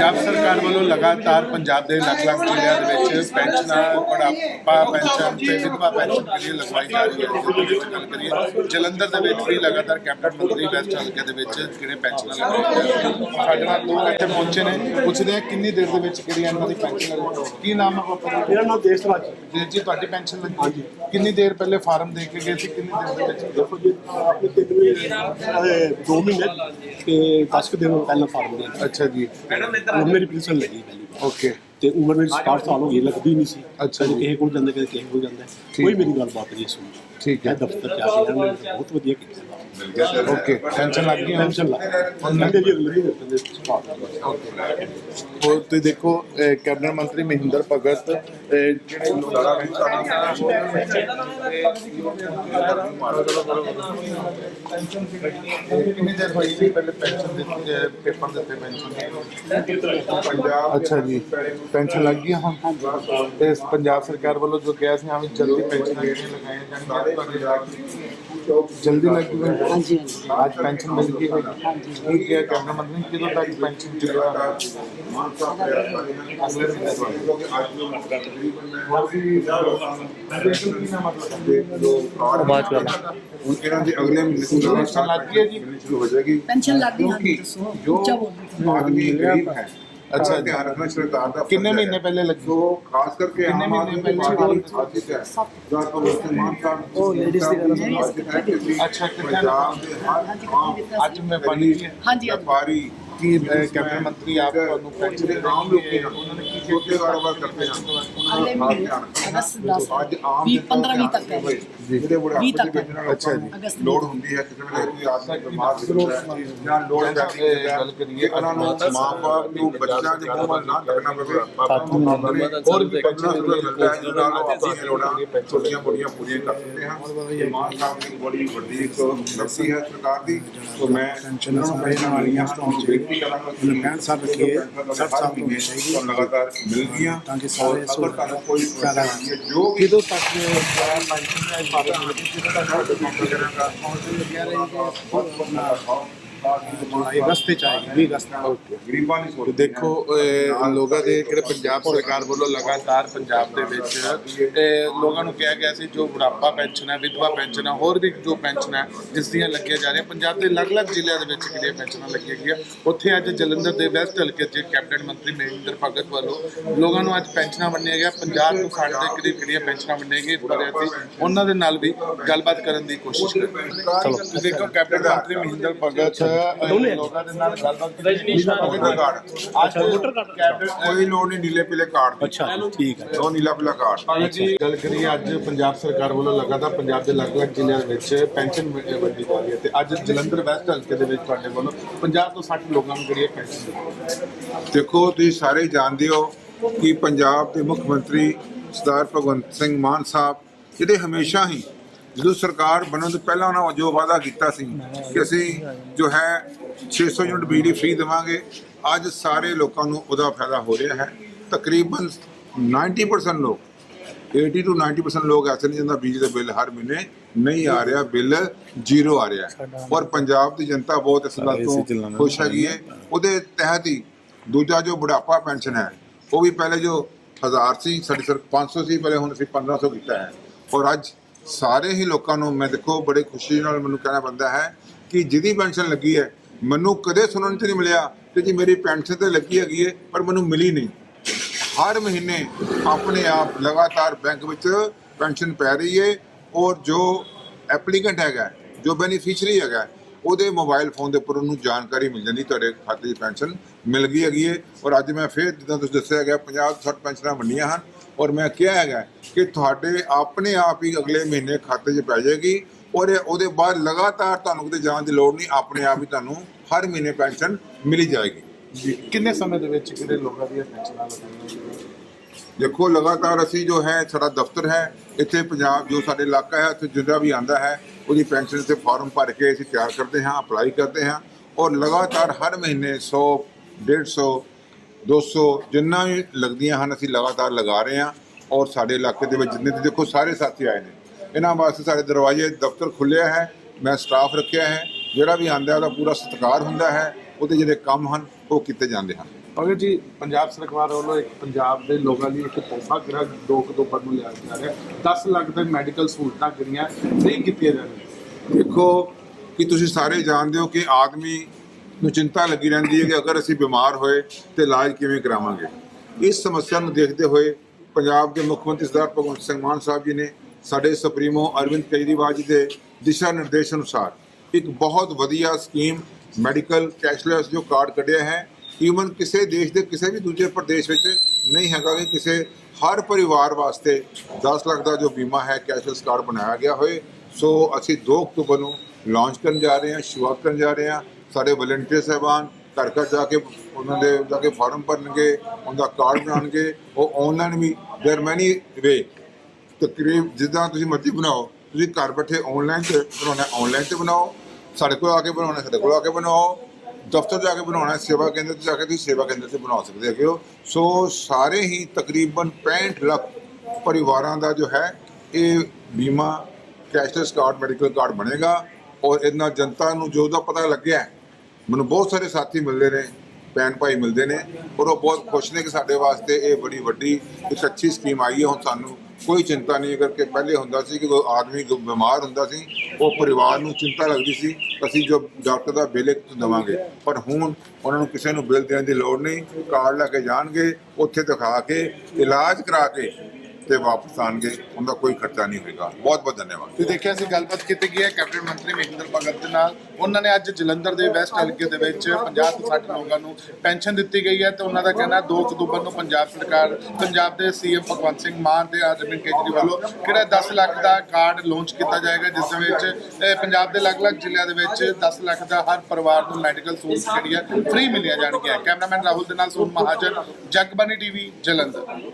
ਪੰਜਾਬ ਸਰਕਾਰ ਵੱਲੋਂ ਲਗਾਤਾਰ ਪੰਜਾਬ ਦੇ ਅਲੱਗ-ਅਲੱਗ ਜ਼ਿਲ੍ਹਿਆਂ ਦੇ ਵਿੱਚ ਪੈਨਸ਼ਨਾਂ ਬੁਢਾਪਾ ਪੈਨਸ਼ਨ ਤੇ ਵਿਧਵਾ ਪੈਨਸ਼ਨ ਜਿਹੜੀ ਲਗਵਾਈ ਜਾ ਰਹੀ ਹੈ ਜਿਹਦੇ ਵਿੱਚ ਗੱਲ ਕਰੀਏ ਜਲੰਧਰ ਦੇ ਵਿੱਚ ਵੀ ਲਗਾਤਾਰ ਕੈਬਨਿਟ ਮੰਤਰੀ ਵੈਸਟ ਹਲਕੇ ਦੇ ਵਿੱਚ ਜਿਹੜੇ ਪੈਨਸ਼ਨਾਂ ਲੱਗ ਰਹੇ ਨੇ ਸਾਡੇ ਨਾਲ ਲੋਕ ਇੱਥੇ ਪਹੁੰਚੇ ਨੇ ਪੁੱਛਦੇ ਆ ਕਿੰਨੀ ਦੇਰ ਦੇ ਵਿੱਚ ਕਿਹੜੀ ਇਹਨਾਂ ਦੀ ਪੈਨਸ਼ਨ ਲੱਗੀ ਕੀ ਨਾਮ ਹੈ ਮੇਰਾ ਨਾਮ ਦੇਸ਼ ਰਾਜ। ਜੀ ਜੀ ਤੁਹਾਡੀ ਪੈਨਸ਼ਨ ਲੱਗੀ? ਕਿੰਨੀ ਦੇਰ ਪਹਿਲੇ ਫਾਰਮ ਦੇ ਕੇ ਗਏ ਸੀ ਕਿੰਨੀ ਦੇਰ ਦੇ ਵਿੱਚ? ਦੇਖੋ ਜੀ ਆਪਣੇ ਮਹੀਨੇ ਦੋ ਮਹੀਨੇ ਤੇ 10 ਕੁ ਦਿਨ ਪਹਿਲਾਂ ਫਾਰਮ ਦੇ ਅੱਛਾ ਜੀ। ਹੁਣ ਮੇਰੀ ਪੈਨਸ਼ਨ ਲੱਗੀ ਪਹਿਲੀ। ਓਕੇ ਤੇ ਉਮਰ ਮੇਰੀ 67 ਸਾਲ ਹੋ ਗਈ ਲੱਗਦੀ ਨਹੀਂ ਸੀ। ਅੱਛਾ ਜੀ। ਕਿਸੇ ਕੋਲ ਜਾਂਦੇ ਕਦੇ ਕਿਸੇ ਕੋਲ ਜਾਂਦਾ। ਕੋਈ ਮੇਰੀ ਗੱਲਬਾਤ ਨਹੀਂ ਸੁਣੀ। ਠੀਕ ਹੈ। ਦਫ਼ਤਰ ਜਾ ਕੇ ਇਹਨਾਂ ਨੇ ਬਹੁਤ ਵਧੀਆ ਕੀਤਾ। ਓਕੇ ਪੈਨਸ਼ਨ ਲੱਗ ਗਈ ਹੁਣ? ਪੈਨਸ਼ਨ ਲਾ ਉਹਨਾਂ ਦੇ ਜੀ ਅਗਲੇ ਦਿਨ ਦੇ ਹੋਰ ਤੁਸੀਂ ਦੇਖੋ ਕੈਬਨਿਟ ਮੰਤਰੀ ਮਹਿੰਦਰ ਭਗਤ ਜਿਹੜੇ ਕਿੰਨੀ ਦੇਰ ਹੋਈ ਸੀ ਪਹਿਲੇ ਪੈਨਸ਼ਨ ਦਿੱਤੀ ਪੇਪਰ ਦਿੱਤੇ ਪੈਨਸ਼ਨ ਦੇ। ਅੱਛਾ ਜੀ। ਪੈਨਸ਼ਨ ਲੱਗ ਗਈ ਹੁਣ ਤੇ ਪੰਜਾਬ ਸਰਕਾਰ ਵੱਲੋਂ ਜੋ ਕਿਹਾ ਸੀ ਹਾਂ ਵੀ ਜਲਦੀ ਪੈਨਸ਼ਨ ਜਿਹੜੀਆਂ ਲਗਾਈਆਂ ਜਾਣਗੀਆਂ ਜਲਦੀ ਲੱਗ ਗਈ ਹਾਂਜੀ ਅੱਜ ਪੈਨਸ਼ਨ ਮਿਲ ਗਈ ਹੈ ਕੀ ਕਿਹਾ ਕੈਬਨਿਟ ਮੰਤਰੀ ਨੇ ਕਿਦੋਂ ਤੱਕ ਪੈਨਸ਼ਨ ਚੁਕਾਉਣਾ ਅਗਲੇ ਮਹੀਨੇ ਤੋਂ। ਬਾਅਦ ਚ ਵਾਲਾ ਹੁਣ ਇਹਨਾਂ ਦੇ ਅਗਲੇ ਮਹੀਨੇ ਤੋਂ ਪੈਨਸ਼ਨ ਲੱਗ ਗਈ ਹੈ ਜੀ? ਸ਼ੁਰੂ ਹੋ ਜਾਏਗੀ। ਪੈਨਸ਼ਨ ਲੱਗ ਗਈ ਹਾਂਜੀ ਕਿਉਂਕਿ ਦੱਸੋ। ਜੋ ਉੱਚਾ ਬੋਲੋ ਆਦਮੀ ਗਰੀਬ ਹੈ ਅੱਛਾ ਅੱਛਾ ਜੀ। ਧਿਆਨ ਰੱਖਣਾ ਸਰਕਾਰ ਦਾ ਕਿੰਨੇ ਫਰਜ਼ ਹੈ। ਮਹੀਨੇ ਪਹਿਲੇ ਲੱਗੀ ਜੋ ਖਾਸ ਕਰਕੇ ਕਿੰਨੇ ਆਮ ਪਹਿਲੇ ਦੀ ਹੈ ਦੀ ਦੇ ਹੈ ਕਿ ਕੈਬਨਿਟ ਮੰਤਰੀ ਆਪ ਨੂੰ ਪੈਨਸ਼ਨ ਜਿਹੜੇ ਆਮ ਲੋਕੀ ਹਨ ਉਹਨਾਂ ਨੇ ਕੀ ਛੋਟੇ ਕਾਰੋਬਾਰ ਕਰਦੇ ਹਨ ਉਹਨਾਂ ਦਾ ਧਿਆਨ ਅੱਜ ਆਮ ਵੀਹ ਜਨਤਾ ਪੰਦਰਾਂ ਵੀਹ ਧਿਆਨ ਤੱਕ ਹੈ। ਰੱਖੋ। ਜਿਹੜੇ ਬੜੇ ਵੀਹ ਆਪਣੇ ਤੱਕ ਵੇਚਣ ਵਾਲੇ ਅੱਛਾ ਜੀ। ਅਗਸਤ ਲੋੜ ਹੁੰਦੀ ਹੈ ਕਿਸੇ ਵੇਲੇ ਕੋਈ ਆਦਮੀ ਬਿਮਾਰ ਹੈ ਜਾਂ ਲੋੜ ਪੈਂਦੀ ਹੈ ਗੱਲ ਕਰੀਏ ਉਹਨਾਂ ਨੂੰ ਮਾਂ ਬਾਪ ਨੂੰ ਬੱਚਿਆਂ ਦੇ ਮੂੰਹ ਵੱਲ ਨਾ ਲੱਗਣਾ ਪਵੇ। ਹੋਰ ਵੀ ਪੈਨਸ਼ਨ ਮਿਲਦਾ ਹੈ ਜਿਹਦੇ ਨਾਲ ਉਹ ਆਪਣੀਆਂ ਲੋੜਾਂ ਛੋਟੀਆਂ ਮੋਟੀਆਂ ਪੂਰੀਆਂ ਕਰ ਸਕਦੇ ਇਹ ਮਾਨ ਸਾਹਿਬ ਦੀ ਬੜੀ ਵੱਡੀ ਇੱਕ ਲਕਸੀ ਹੈ ਸਰਕਾਰ ਦੀ। ਸੋ ਮੈਂ ਪੈਨਸ਼ਨ ਸਮਝਣ ਵਾਲੀਆਂ ਬੇਨਤੀ ਕਰਾਂਗਾ ਕਿ ਹੈ, ਸੱਠ ਸਾਲ ਤੋਂ ਤੋਂ ਲਗਾਤਾਰ ਮਿਲਦੀਆਂ ਤਾਂ ਕਿ ਸਾਰੇ ਤੁਹਾਨੂੰ ਕੋਈ ਹੈ, ਜੋ ਕਿਦੋਂ ਤੱਕ ਪੈਨਸ਼ਨ ਦਾ ਫਾਰਮ ਮਿਲ ਕਿਦੋਂ ਤੱਕ ਅਗਸਤ ਵਿੱਚ ਆਏਗੀ 20 ਅਗਸਤ ਨੂੰ ਗਰੀਬਾਂ ਦੀ ਤੇ ਸੋਚ ਦੇਖੋ ਅਹ, ਲੋਕਾਂ ਦੇ ਜਿਹੜੇ ਪੰਜਾਬ ਸਰਕਾਰ ਵੱਲੋਂ ਲਗਾਤਾਰ ਪੰਜਾਬ ਦੇ ਵਿੱਚ ਅਹ, ਲੋਕਾਂ ਨੂੰ ਕਿਹਾ ਗਿਆ ਸੀ ਜੋ ਬੁਢਾਪਾ ਪੈਨਸ਼ਨ ਹੈ ਵਿਧਵਾ ਪੈਨਸ਼ਨ ਹੈ ਹੋਰ ਵੀ ਜੋ ਪੈਨਸ਼ਨ ਹੈ ਜਿਸ ਦੀਆਂ ਲੱਗੀਆਂ ਜਾ ਰਹੀਆਂ ਪੰਜਾਬ ਦੇ ਅਲੱਗ-ਅਲੱਗ ਜ਼ਿਲ੍ਹਿਆਂ ਦੇ ਵਿੱਚ ਜਿਹੜੀਆਂ ਪੈਨਸ਼ਨਾਂ ਲੱਗੀਆਂ ਗਈਆਂ। ਉੱਥੇ ਅੱਜ ਜਲੰਧਰ ਦੇ ਵੈਸਟ ਹਲਕੇ 'ਚ ਕੈਬਨਿਟ ਮੰਤਰੀ ਮਹਿੰਦਰ ਭਗਤ ਵੱਲੋਂ ਲੋਕਾਂ ਨੂੰ ਅੱਜ ਪੈਨਸ਼ਨਾਂ ਵੰਡੀਆਂ ਗਿਆ ਪੰਜਾਬ ਤੋਂ ਸਾਡੇ ਦੇ ਕਰੀਬ ਕਿਹੜੀਆਂ ਪੈਨਸ਼ਨਾਂ ਵੰਡੀਆਂ ਗਈਆਂ ਇਸ ਬਾਰੇ ਅਸੀਂ ਉਹਨਾਂ ਦੇ ਨਾਲ ਵੀ ਗੱਲਬਾਤ ਕਰਨ ਦੀ ਕੋਸ਼ਿਸ਼ ਚਲੋ। ਤੇ ਦੇਖੋ ਕੈਬਨਿਟ ਮੰਤਰੀ ਮਹਿੰਦਰ ਭਗਤ ਅਹ, ਲੋਕਾਂ ਦੇ ਨਾਲ ਗੱਲਬਾਤ ਕੀਤੀ। ਵੋਟਰ ਕਾਰਡ ਅੱਜ ਵੋਟਰ ਕਾਰਡ ਕੋਈ ਲੋੜ ਨਹੀਂ ਨੀਲੇ ਪੀਲੇ ਕਾਰਡ ਦੀ ਅੱਛਾ ਜੀ, ਠੀਕ ਹੈ। ਦੋ ਨੀਲਾ ਪੀਲਾ ਕਾਰਡ ਜੀ ਗੱਲ ਕਰੀਏ ਅੱਜ ਪੰਜਾਬ ਸਰਕਾਰ ਵੱਲੋਂ ਲਗਾਤਾਰ ਪੰਜਾਬ ਦੇ ਅਲੱਗ-ਅਲੱਗ ਜ਼ਿਲ੍ਹਿਆਂ ਦੇ ਵਿੱਚ ਪੈਨਸ਼ਨ ਵੰਡੀ ਜਾ ਰਹੀ ਹੈ ਤੇ ਅੱਜ ਜਲੰਧਰ ਵੈਸਟ ਹਲਕੇ ਦੇ ਵਿੱਚ ਤੁਹਾਡੇ ਵੱਲੋਂ 50 ਤੋਂ 60 ਲੋਕਾਂ ਨੂੰ ਜਿਹੜੀ ਪੈਨਸ਼ਨ ਦੇਖੋ ਤੁਸੀਂ ਸਾਰੇ ਜਾਣਦੇ ਹੋ ਕਿ ਪੰਜਾਬ ਦੇ ਮੁੱਖ ਮੰਤਰੀ ਸਰਦਾਰ ਭਗਵੰਤ ਸਿੰਘ ਮਾਨ ਸਾਹਿਬ ਜਿਹੜੇ ਹਮੇਸ਼ਾ ਹੀ ਜਦੋਂ ਸਰਕਾਰ ਬਣਨ ਤੋਂ ਪਹਿਲਾਂ ਉਹਨਾਂ ਜੋ ਵਾਅਦਾ ਕੀਤਾ ਸੀ ਕਿ ਅਸੀਂ ਜੋ ਹੈ 600 ਯੂਨਿਟ ਬਿਜਲੀ ਫ੍ਰੀ ਦੇਵਾਂਗੇ ਅੱਜ ਸਾਰੇ ਲੋਕਾਂ ਨੂੰ ਉਹਦਾ ਫਾਇਦਾ ਹੋ ਰਿਹਾ ਹੈ। ਤਕਰੀਬਨ 90% ਲੋਕ 80 ਤੋਂ 90% ਲੋਕ ਐਸੇ ਨੇ ਜਿਨ੍ਹਾਂ ਦਾ ਬਿਜਲੀ ਦਾ ਬਿੱਲ ਹਰ ਮਹੀਨੇ ਨਹੀਂ ਆ ਰਿਹਾ ਬਿੱਲ ਜ਼ੀਰੋ ਆ ਰਿਹਾ। ਔਰ ਪੰਜਾਬ ਦੀ ਜਨਤਾ ਬਹੁਤ ਇਸ ਗੱਲ ਤੋਂ ਖੁਸ਼ ਹੈਗੀ ਹੈ। ਉਹਦੇ ਤਹਿਤ ਹੀ ਦੂਜਾ ਜੋ ਬੁਢਾਪਾ ਪੈਨਸ਼ਨ ਹੈ ਉਹ ਵੀ ਪਹਿਲੇ ਜੋ 1000 ਸੀ ਸਾਡੀ ਸਰ 500 ਸੀ ਪਹਿਲੇ ਹੁਣ ਅਸੀਂ 1500 ਕੀਤਾ ਹੈ। ਔਰ ਅੱਜ ਸਾਰੇ ਹੀ ਲੋਕਾਂ ਨੂੰ ਮੈਂ ਦੇਖੋ ਬੜੇ ਖੁਸ਼ੀ ਨਾਲ ਮੈਨੂੰ ਕਹਿਣਾ ਬੰਦਾ ਹੈ ਕਿ ਜਿਹਦੀ ਪੈਨਸ਼ਨ ਲੱਗੀ ਹੈ, ਮੈਨੂੰ ਕਦੇ ਸੁਣਨ ਚ ਨਹੀਂ ਮਿਲਿਆ ਕਿ ਜੀ ਮੇਰੀ ਪੈਨਸ਼ਨ ਤੇ ਲੱਗੀ ਹੈਗੀ ਹੈ, ਪਰ ਮੈਨੂੰ ਮਿਲੀ ਨਹੀਂ। ਹਰ ਮਹੀਨੇ ਆਪਣੇ ਆਪ ਲਗਾਤਾਰ ਬੈਂਕ ਵਿੱਚ ਪੈਨਸ਼ਨ ਪੈ ਰਹੀ ਹੈ ਔਰ ਜੋ ਐਪਲੀਕੈਂਟ ਹੈਗਾ, ਜੋ ਬੈਨੀਫੀਸ਼ੀਅਰੀ ਹੈਗਾ, ਉਹਦੇ ਮੋਬਾਈਲ ਫੋਨ ਦੇ ਉੱਪਰ ਉਹਨੂੰ ਜਾਣਕਾਰੀ ਮਿਲ ਜਾਂਦੀ, ਤੁਹਾਡੇ ਖਾਤੇ ਦੀ ਪੈਨਸ਼ਨ ਮਿਲ ਗਈ ਹੈਗੀ ਹੈ। ਔਰ ਅੱਜ ਮੈਂ ਫਿਰ ਜਿੱਦਾਂ ਤੁਸੀਂ ਦੱਸਿਆ ਗਿਆ 50 60 ਪੈਨਸ਼ਨਾਂ ਵੰਡੀਆਂ ਹਨ। ਔਰ ਮੈਂ ਕਿਹਾ ਹੈਗਾ ਕਿ ਤੁਹਾਡੇ ਆਪਣੇ ਆਪ ਹੀ ਅਗਲੇ ਮਹੀਨੇ ਖਾਤੇ 'ਚ ਪੈ ਜਾਏਗੀ ਔਰ ਉਹਦੇ ਬਾਅਦ ਲਗਾਤਾਰ ਤੁਹਾਨੂੰ ਕਿਤੇ ਜਾਣ ਦੀ ਲੋੜ ਨਹੀਂ ਆਪਣੇ ਆਪ ਹੀ ਤੁਹਾਨੂੰ ਹਰ ਮਹੀਨੇ ਪੈਨਸ਼ਨ ਮਿਲੀ ਜਾਏਗੀ। ਜੀ। ਕਿੰਨੇ ਸਮੇਂ ਦੇ ਵਿੱਚ ਕਿਹੜੇ ਲੋਕਾਂ ਦੀਆਂ ਪੈਨਸ਼ਨਾਂ ਲੱਗਣਗੀਆਂ ਦੇਖੋ ਲਗਾਤਾਰ ਅਸੀਂ ਜੋ ਹੈ ਸਾਡਾ ਦਫ਼ਤਰ ਹੈ ਇੱਥੇ ਪੰਜਾਬ ਜੋ ਸਾਡੇ ਇਲਾਕਾ ਹੈ ਉੱਥੇ ਜਿਹੜਾ ਵੀ ਆਂਦਾ ਹੈ ਉਹਦੀ ਪੈਨਸ਼ਨ ਤੇ ਫਾਰਮ ਭਰ ਕੇ ਅਸੀਂ ਤਿਆਰ ਕਰਦੇ ਹਾਂ ਅਪਲਾਈ ਕਰਦੇ ਹਾਂ ਔਰ ਲਗਾਤਾਰ ਹਰ ਮਹੀਨੇ 100 150 200 ਜਿੰਨਾ ਵੀ ਲੱਗਦੀਆਂ ਹਨ ਅਸੀਂ ਲਗਾਤਾਰ ਲਗਾ ਰਹੇ ਹਾਂ ਔਰ ਸਾਡੇ ਇਲਾਕੇ ਦੇ ਵਿੱਚ ਜਿੰਨੇ ਵੀ ਦੇਖੋ ਸਾਰੇ ਸਾਥੀ ਆਏ ਨੇ। ਇਹਨਾਂ ਵਾਸਤੇ ਸਾਡੇ ਦਰਵਾਜ਼ੇ ਦਫ਼ਤਰ ਖੁੱਲਿਆ ਹੈ ਮੈਂ ਸਟਾਫ ਰੱਖਿਆ ਹੈ ਜਿਹੜਾ ਵੀ ਆਂਦਾ ਉਹਦਾ ਪੂਰਾ ਸਤਿਕਾਰ ਹੁੰਦਾ ਹੈ ਉਹਦੇ ਜਿਹੜੇ ਕੰਮ ਹਨ ਉਹ ਕੀਤੇ ਜਾਂਦੇ ਹਨ। ਅਗਰ ਜੀ ਪੰਜਾਬ ਸਰਕਾਰ ਵੱਲੋਂ ਇੱਕ ਪੰਜਾਬ ਦੇ ਲੋਕਾਂ ਲਈ ਇੱਕ ਤੋਹਫਾ ਗ੍ਰਹਿ ਦੋ ਅਕਤੂਬਰ ਨੂੰ ਲਿਆ ਜਾ ਰਿਹਾ 10 ਲੱਖ ਦੇ ਮੈਡੀਕਲ ਸਹੂਲਤਾਂ ਜਿਹੜੀਆਂ ਫ੍ਰੀ ਕੀਤੀਆਂ ਜਾਣਗੀਆਂ ਦੇਖੋ ਕਿ ਤੁਸੀਂ ਸਾਰੇ ਜਾਣਦੇ ਹੋ ਕਿ ਆਦਮੀ ਨੂੰ ਚਿੰਤਾ ਲੱਗੀ ਰਹਿੰਦੀ ਹੈ ਕਿ ਅਗਰ ਅਸੀਂ ਬਿਮਾਰ ਹੋਏ ਤੇ ਇਲਾਜ ਕਿਵੇਂ ਕਰਾਵਾਂਗੇ। ਇਸ ਸਮੱਸਿਆ ਨੂੰ ਦੇਖਦੇ ਹੋਏ ਪੰਜਾਬ ਦੇ ਮੁੱਖ ਮੰਤਰੀ ਸਰਦਾਰ ਭਗਵੰਤ ਸਿੰਘ ਮਾਨ ਸਾਹਿਬ ਜੀ ਨੇ ਸਾਡੇ ਸੁਪਰੀਮੋ ਅਰਵਿੰਦ ਕੇਜਰੀਵਾਲ ਜੀ ਦੇ ਦਿਸ਼ਾ ਨਿਰਦੇਸ਼ ਅਨੁਸਾਰ ਇੱਕ ਬਹੁਤ ਵਧੀਆ ਸਕੀਮ ਮੈਡੀਕਲ ਕੈਸ਼ਲੈਸ ਜੋ ਕਾਰਡ ਕੱਢਿਆ ਹੈ, ਈਵਨ ਕਿਸੇ ਦੇਸ਼ ਦੇ ਕਿਸੇ ਵੀ ਦੂਜੇ ਪ੍ਰਦੇਸ਼ ਵਿੱਚ ਨਹੀਂ ਹੈਗਾ ਕਿ ਕਿਸੇ ਹਰ ਪਰਿਵਾਰ ਵਾਸਤੇ 10 ਲੱਖ ਦਾ ਜੋ ਬੀਮਾ ਹੈ, ਕੈਸ਼ਲੈਸ ਕਾਰਡ ਬਣਾਇਆ ਗਿਆ ਹੋਏ। ਸੋ ਅਸੀਂ 2 ਅਕਤੂਬਰ ਨੂੰ ਲਾਂਚ ਕਰਨ ਜਾ ਰਹੇ ਹਾਂ, ਸ਼ੁਰੂਆਤ ਕਰਨ ਜਾ ਰਹੇ ਹਾਂ। ਸਾਡੇ ਵਲੰਟੀਅਰ ਸਹਿਬਾਨ ਘਰ ਘਰ ਜਾ ਕੇ ਉਹਨਾਂ ਦੇ ਜਾ ਕੇ ਫਾਰਮ ਭਰਨਗੇ ਉਹਦਾ ਕਾਰਡ ਬਣਾਉਣਗੇ ਉਹ ਆਨਲਾਈਨ ਵੀ देयर ਮੈਨੀ ਵੇ ਤਕਰੀਬ ਜਿੱਦਾਂ ਤੁਸੀਂ ਮਰਜ਼ੀ ਬਣਾਓ ਤੁਸੀਂ ਘਰ ਬੈਠੇ ਆਨਲਾਈਨ ਤੇ ਬਣਾਉਣਾ ਆਨਲਾਈਨ ਤੇ ਬਣਾਓ ਸਾਡੇ ਕੋਲ ਆ ਕੇ ਬਣਾਉਣਾ ਸਾਡੇ ਕੋਲ ਆ ਕੇ ਬਣਾਓ ਦਫ਼ਤਰ ਜਾ ਕੇ ਬਣਾਉਣਾ ਹੈ, ਸੇਵਾ ਕੇਂਦਰ ਤੇ ਜਾ ਕੇ ਤੁਸੀਂ ਸੇਵਾ ਕੇਂਦਰ ਤੇ ਬਣਾ ਸਕਦੇ ਹੈਗੇ ਹੋ ਸੋ ਸਾਰੇ ਹੀ ਤਕਰੀਬਨ 65 ਲੱਖ ਪਰਿਵਾਰਾਂ ਦਾ ਜੋ ਹੈ ਇਹ ਬੀਮਾ ਕੈਸ਼ਲੈਸ ਕਾਰਡ ਮੈਡੀਕਲ ਕਾਰਡ ਬਣੇਗਾ ਔਰ ਇਹਨਾਂ ਜਨਤਾ ਨੂੰ ਜੋ ਦਾ ਪਤਾ ਲੱਗਿਆ ਹੈ, ਮੈਨੂੰ ਬਹੁਤ ਸਾਰੇ ਸਾਥੀ ਮਿਲਦੇ ਨੇ, ਭੈਣ ਭਾਈ ਮਿਲਦੇ ਨੇ ਔਰ ਉਹ ਬਹੁਤ ਖੁਸ਼ ਨੇ ਕਿ ਸਾਡੇ ਵਾਸਤੇ ਇਹ ਬੜੀ ਵੱਡੀ ਇੱਕ ਅੱਛੀ ਸਕੀਮ ਆਈ ਹੈ। ਹੁਣ ਸਾਨੂੰ ਕੋਈ ਚਿੰਤਾ ਨਹੀਂ ਕਰਕੇ ਪਹਿਲੇ ਹੁੰਦਾ ਸੀ ਕਿ ਕੋਈ ਆਦਮੀ ਜੋ ਬਿਮਾਰ ਹੁੰਦਾ ਸੀ, ਉਹ ਪਰਿਵਾਰ ਨੂੰ ਚਿੰਤਾ ਲੱਗਦੀ ਸੀ, ਅਸੀਂ ਜੋ ਡਾਕਟਰ ਦਾ ਬਿੱਲ ਇੱਕ ਦੇਵਾਂਗੇ। ਪਰ ਹੁਣ ਉਹਨਾਂ ਨੂੰ ਕਿਸੇ ਨੂੰ ਬਿੱਲ ਦੇਣ ਦੀ ਲੋੜ ਨਹੀਂ ਕਾਰਡ ਲੈ ਕੇ ਜਾਣਗੇ, ਉੱਥੇ ਦਿਖਾ ਕੇ, ਇਲਾਜ ਕਰਾ ਕੇ ਤੇ ਵਾਪਸ ਆਣਗੇ ਉਹਦਾ ਕੋਈ ਖਰਚਾ ਨਹੀਂ ਹੋਏਗਾ। ਬਹੁਤ ਬਹੁਤ ਧੰਨਵਾਦ। ਤੇ ਦੇਖਿਆ ਸੀ ਗੱਲਬਾਤ ਕੀਤੀ ਗਈ ਹੈ ਕੈਬਨਿਟ ਮੰਤਰੀ ਮਹਿੰਦਰ ਭਗਤ ਦੇ ਨਾਲ। ਉਹਨਾਂ ਨੇ ਅੱਜ ਜਲੰਧਰ ਦੇ ਵੈਸਟ ਹਲਕੇ ਦੇ ਵਿੱਚ 50 ਤੋਂ 60 ਲੋਕਾਂ ਨੂੰ ਪੈਨਸ਼ਨ ਦਿੱਤੀ ਗਈ ਹੈ ਤੇ ਉਹਨਾਂ ਦਾ ਕਹਿਣਾ 2 ਅਕਤੂਬਰ ਨੂੰ ਪੰਜਾਬ ਸਰਕਾਰ, ਪੰਜਾਬ ਦੇ ਸੀਐਮ ਭਗਵੰਤ ਸਿੰਘ ਮਾਨ ਤੇ ਅਰਵਿੰਦ ਕੇਜਰੀਵਾਲ ਵੱਲੋਂ ਕਿਹੜਾ 10 ਲੱਖ ਦਾ ਕਾਰਡ ਲਾਂਚ ਕੀਤਾ ਜਾਏਗਾ, ਜਿਸ ਦੇ ਵਿੱਚ ਪੰਜਾਬ ਦੇ ਅਲੱਗ-ਅਲੱਗ ਜ਼ਿਲ੍ਹਿਆਂ ਦੇ ਵਿੱਚ 10 ਲੱਖ ਦਾ ਹਰ ਪਰਿਵਾਰ ਨੂੰ ਮੈਡੀਕਲ ਸਹੂਲਤ ਜਿਹੜੀ ਹੈ ਫ੍ਰੀ ਮਿਲੀਆਂ ਜਾਣਗੀਆਂ। ਕੈਮਰਾਮੈਨ ਰਾਹੁਲ ਦੇ ਨਾਲ ਸੋਨ ਮਹਾਜਨ ਜਗਬਾਨੀ ਟੀਵੀ, ਜਲੰਧਰ।